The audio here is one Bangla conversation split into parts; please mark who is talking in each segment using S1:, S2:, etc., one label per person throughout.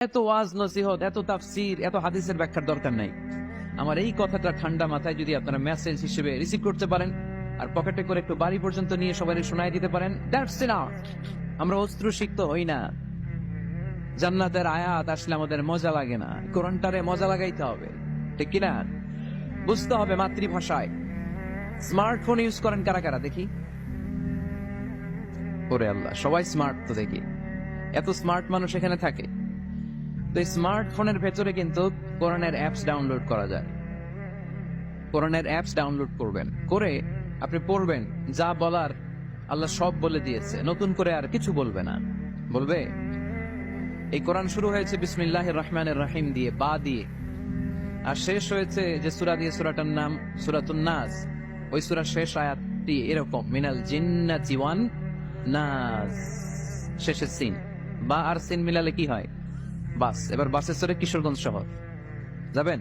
S1: এত ওয়াজ নসিহত, এত তাফসির, এত হাদিসের ব্যাখ্যার দরকার নাই। আমার এই কথাটা ঠান্ডা মাথায় যদি আপনারা মেসেজ হিসেবে রিসিভ করতে পারেন, আর পকেটে করে একটু বাড়ি পর্যন্ত নিয়ে সবাই শোনায় দিতে পারেন দ্যাটস আমরা অস্ত্র শিখতে হই না। জান্নাতের আয়াত আসলে আমাদের মজা লাগে না। কোরআনটারে মজা লাগাইতে হবে, ঠিক কিনা? বুঝতে হবে মাতৃভাষায়। স্মার্টফোন ইউজ করেন কারা কারা, দেখি? ওরে আল্লাহ, সবাই স্মার্ট তো দেখি। এত স্মার্ট মানুষ এখানে থাকে। তো স্মার্টফোনের ভেতরে কিন্তু কোরআনের অ্যাপস ডাউনলোড করা যায়। কোরআনের অ্যাপস ডাউনলোড করবেন। করে আপনি পড়বেন, যা বলার আল্লাহ সব বলে দিয়েছে। নতুন করে আর কিছু বলবে না। বলবে, এই কোরআন শুরু হয়েছে বিসমিল্লাহ রহমানের রাহিম দিয়ে, বা দিয়ে। আর শেষ হয়েছে যে সুরা দিয়ে, সুরাটার নাম সুরাতুন নাস। ওই সুরা শেষ আয়াতটি এরকম, মিনাল জিন্না জিওয়ান নাস। শেষের সিন। বা আর সিন মিলালে কি হয়? বাস, এবার বাসের সরে কিশোরগঞ্জ শহর। যাবেন?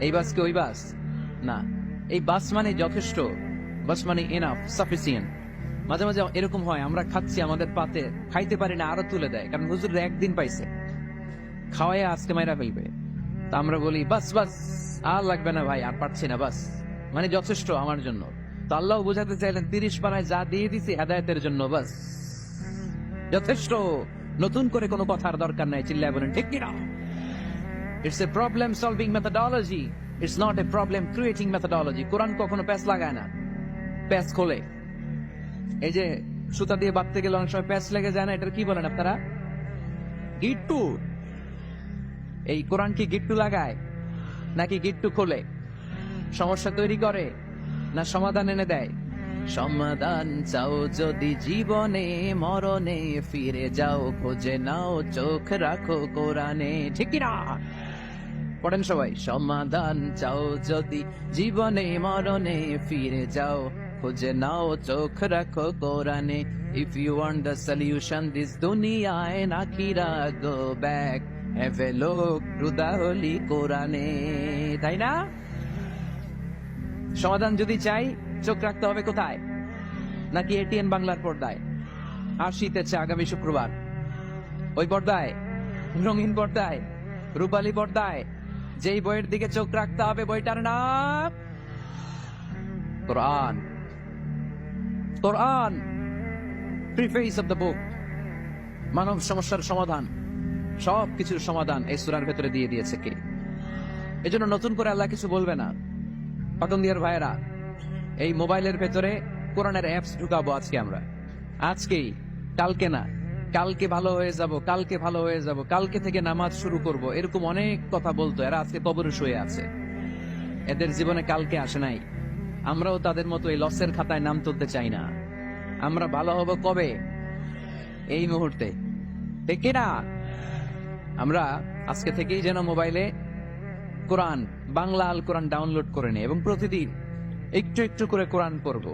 S1: এই বাস কি ওই বাস? না। এই বাস মানে যথেষ্ট, বাস মানে এনাফ সাফিসিয়েন্ট মাঝে মাঝে এরকম হয়, আমরা খাচ্ছি, আমাদের পাতে, খাইতে পারি না, আরও তুলে দেয়, কারণ হুজুর একদিন পাইছে। খাওয়াই আজকে মাইরা ফেলবে। তা আমরা বলি, বাস বাস, আর লাগবে না ভাই, আর পারছি না, বাস। মানে যথেষ্ট আমার জন্য। তো আল্লাহ বোঝাতে চাইলেন, তিরিশ পাড়ায় যা দিয়ে দিছি, হেদায়তের জন্য, বাস। যথেষ্ট। নতুন করে কোনো কথার দরকার নাই, চিল্লায় বলেন ঠিক কিনা it's a problem solving methodology it's not a problem creating methodology কোরআন কখনো প্যাচ লাগায় না। প্যাচ খোলে। এই যে সুতা দিয়ে বাঁধতে গেলে অনেক সময় প্যাচ লেগে যায় না, এটার কি বলেন আপনারা? গিট্টু এই কোরআন কি গিট্টু লাগায়? নাকি গিট্টু খোলে? সমস্যা তৈরি করে, না সমাধান এনে দেয়? সমাধান চাও যদি জীবনে, মরণে ফিরে যাও, খোঁজে নাও, চোখ রাখো কোরআনে। ঠিক কি পড়েন সবাই, সমাধান চাও যদি জীবনে, মরণে ফিরে যাও, খুঁজে নাও, চোখ রাখো কোরআনে। If you want the solution this দুনিয়ায় নাকিরা গো ব্যাক হ্যাভ এ লোক রুদাহলি কোরআনে। তাই না? সমাধান যদি চাই চোখ রাখতে হবে কোথায়? নাকি এটিএন বাংলার পর্দায়? আর শীতেছে আগামী শুক্রবার। ওই পর্দায়, রঙিন পর্দায়, রূপালী পর্দায়, যেই বইয়ের দিকে চোখ রাখতে হবে বইটার নাম কোরআন। কোরআন প্রিফেস দ্য বুক মানব সমস্যার সমাধান সব কিছুর সমাধান এই সুরার ভেতরে দিয়ে দিয়েছে কে? এজন্য নতুন করে আল্লাহ কিছু বলবে না। পাতন্দিয়ার ভাইয়েরা এই মোবাইলের ভেতরে কোরআনের অ্যাপস ঢুকাবো আজকে আমরা। আজকেই, কালকে না, কালকে ভালো হয়ে যাব, কালকে ভালো হয়ে যাব, কালকে থেকে নামাজ শুরু করব, এরকম অনেক কথা বলতো, এরা আজকে কবরে শুয়ে আছে। এদের জীবনে কালকে আসে নাই। আমরাও তাদের মতো এই লসের খাতায় নাম তুলতে চাই না। আমরা ভালো হব কবে? এই মুহূর্তে। ঠিক না আমরা আজকে থেকেই যেন মোবাইলে কোরআন, বাংলা আল কোরআন ডাউনলোড করে নিই এবং প্রতিদিন একটু একটু করে কোরআন করব